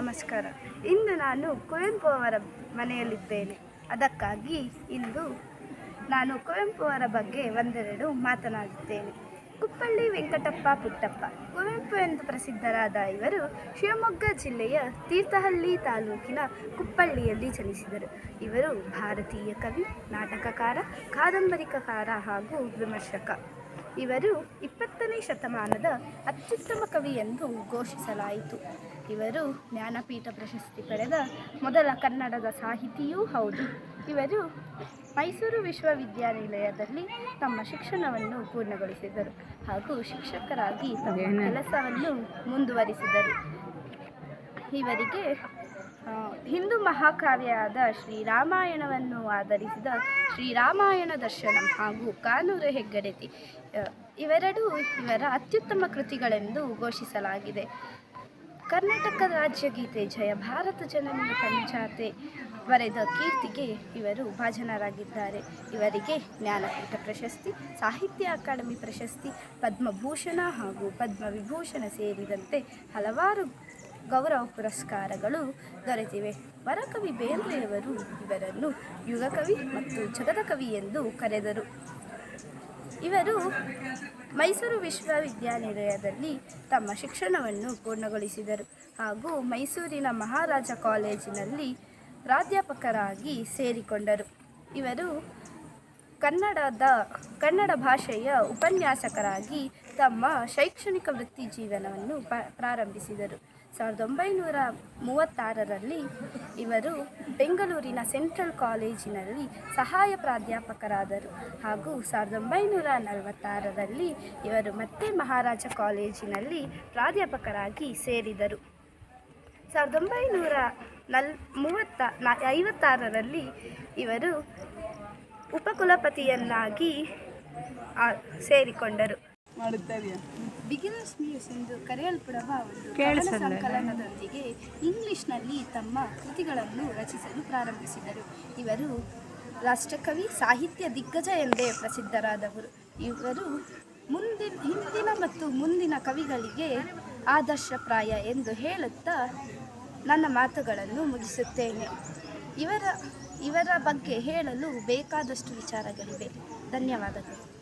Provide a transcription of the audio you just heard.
ನಮಸ್ಕಾರ. ಇಂದು ನಾನು ಕುವೆಂಪು ಅವರ ಮನೆಯಲ್ಲಿದ್ದೇನೆ. ಅದಕ್ಕಾಗಿ ಇಂದು ನಾನು ಕುವೆಂಪು ಅವರ ಬಗ್ಗೆ ಒಂದೆರಡು ಮಾತನಾಡುತ್ತೇನೆ. ಕುಪ್ಪಳ್ಳಿ ವೆಂಕಟಪ್ಪ ಪುಟ್ಟಪ್ಪ, ಕುವೆಂಪು ಎಂದು ಪ್ರಸಿದ್ಧರಾದ ಇವರು ಶಿವಮೊಗ್ಗ ಜಿಲ್ಲೆಯ ತೀರ್ಥಹಳ್ಳಿ ತಾಲೂಕಿನ ಕುಪ್ಪಳ್ಳಿಯಲ್ಲಿ ಜನಿಸಿದರು. ಇವರು ಭಾರತೀಯ ಕವಿ, ನಾಟಕಕಾರ ಕಾದಂಬರಿಕಕಾರ ಹಾಗೂ ವಿಮರ್ಶಕ. ಇವರು ಇಪ್ಪತ್ತನೇ ಶತಮಾನದ ಅತ್ಯುತ್ತಮ ಕವಿ ಎಂದು ಘೋಷಿಸಲಾಯಿತು. ಇವರು ಜ್ಞಾನಪೀಠ ಪ್ರಶಸ್ತಿ ಪಡೆದ ಮೊದಲ ಕನ್ನಡದ ಸಾಹಿತಿಯೂ ಹೌದು. ಇವರು ಮೈಸೂರು ವಿಶ್ವವಿದ್ಯಾನಿಲಯದಲ್ಲಿ ತಮ್ಮ ಶಿಕ್ಷಣವನ್ನು ಪೂರ್ಣಗೊಳಿಸಿದರು ಹಾಗೂ ಶಿಕ್ಷಕರಾಗಿ ತಮ್ಮ ಕೆಲಸವನ್ನು ಮುಂದುವರಿಸಿದರು. ಇವರಿಗೆ ಹಿಂದೂ ಮಹಾಕಾವ್ಯವಾದ ಶ್ರೀರಾಮಾಯಣವನ್ನು ಆಧರಿಸಿದ ಶ್ರೀರಾಮಾಯಣ ದರ್ಶನಂ ಹಾಗೂ ಕಾನೂರು ಹೆಗ್ಗಡತಿ ಇವೆರಡೂ ಇವರ ಅತ್ಯುತ್ತಮ ಕೃತಿಗಳೆಂದು ಘೋಷಿಸಲಾಗಿದೆ. ಕರ್ನಾಟಕ ರಾಜ್ಯಗೀತೆ ಜಯ ಭಾರತ ಜನನಿಯ ಪಂಚಾತೆ ಬರೆದ ಕೀರ್ತಿಗೆ ಇವರು ಭಾಜನರಾಗಿದ್ದಾರೆ. ಇವರಿಗೆ ಜ್ಞಾನಪೀಠ ಪ್ರಶಸ್ತಿ, ಸಾಹಿತ್ಯ ಅಕಾಡೆಮಿ ಪ್ರಶಸ್ತಿ, ಪದ್ಮಭೂಷಣ ಹಾಗೂ ಪದ್ಮವಿಭೂಷಣ ಸೇರಿದಂತೆ ಹಲವಾರು ಗೌರವ ಪುರಸ್ಕಾರಗಳು ದೊರೆತಿವೆ. ವರಕವಿ ಬೇಂದ್ರೆಯವರು ಇವರನ್ನು ಯುಗಕವಿ ಮತ್ತು ಜಗದ ಕವಿ ಎಂದು ಕರೆದರು. ಇವರು ಮೈಸೂರು ವಿಶ್ವವಿದ್ಯಾನಿಲಯದಲ್ಲಿ ತಮ್ಮ ಶಿಕ್ಷಣವನ್ನು ಪೂರ್ಣಗೊಳಿಸಿದರು ಹಾಗೂ ಮೈಸೂರಿನ ಮಹಾರಾಜ ಕಾಲೇಜಿನಲ್ಲಿ ಪ್ರಾಧ್ಯಾಪಕರಾಗಿ ಸೇರಿಕೊಂಡರು. ಇವರು ಕನ್ನಡದ, ಕನ್ನಡ ಭಾಷೆಯ ಉಪನ್ಯಾಸಕರಾಗಿ ತಮ್ಮ ಶೈಕ್ಷಣಿಕ ವೃತ್ತಿ ಜೀವನವನ್ನು ಪ, ಪ್ರಾರಂಭಿಸಿದರು. ಸಾವಿರದ ಒಂಬೈನೂರ ಮೂವತ್ತಾರರಲ್ಲಿ ಇವರು ಬೆಂಗಳೂರಿನ ಸೆಂಟ್ರಲ್ ಕಾಲೇಜಿನಲ್ಲಿ ಸಹಾಯ ಪ್ರಾಧ್ಯಾಪಕರಾದರು ಹಾಗೂ ಸಾವಿರದ ಒಂಬೈನೂರ ನಲವತ್ತಾರರಲ್ಲಿ ಇವರು ಮತ್ತೆ ಮಹಾರಾಜ ಕಾಲೇಜಿನಲ್ಲಿ ಪ್ರಾಧ್ಯಾಪಕರಾಗಿ ಸೇರಿದರು. ಸಾವಿರದ ಒಂಬೈನೂರ ನಲ್, ಮೂವತ್ತ ಐವತ್ತಾರರಲ್ಲಿ ಇವರು ಉಪಕುಲಪತಿಯನ್ನಾಗಿ ಆ, ಸೇರಿಕೊಂಡರು. ಬಿಗಿನರ್ಸ್ ನ್ಯೂಸ್ ಎಂದು ಕರೆಯಲ್ಪಡುವ ಒಂದು. ಸಂಕಲನದೊಂದಿಗೆ ಇಂಗ್ಲಿಷ್ನಲ್ಲಿ ತಮ್ಮ ಕೃತಿಗಳನ್ನು ರಚಿಸಲು ಪ್ರಾರಂಭಿಸಿದರು. ಇವರು ರಾಷ್ಟ್ರಕವಿ ಸಾಹಿತ್ಯ ದಿಗ್ಗಜ ಎಂದೇ ಪ್ರಸಿದ್ಧರಾದವರು. ಇವರು ಮುಂದಿನ ಹಿಂದಿನ ಮತ್ತು ಮುಂದಿನ ಕವಿಗಳಿಗೆ ಆದರ್ಶಪ್ರಾಯ ಎಂದು ಹೇಳುತ್ತಾ ನನ್ನ ಮಾತುಗಳನ್ನು ಮುಗಿಸುತ್ತೇನೆ. ಇವರ ಇವರ ಬಗ್ಗೆ ಹೇಳಲು ಬೇಕಾದಷ್ಟು ವಿಚಾರಗಳಿವೆ. ಧನ್ಯವಾದಗಳು.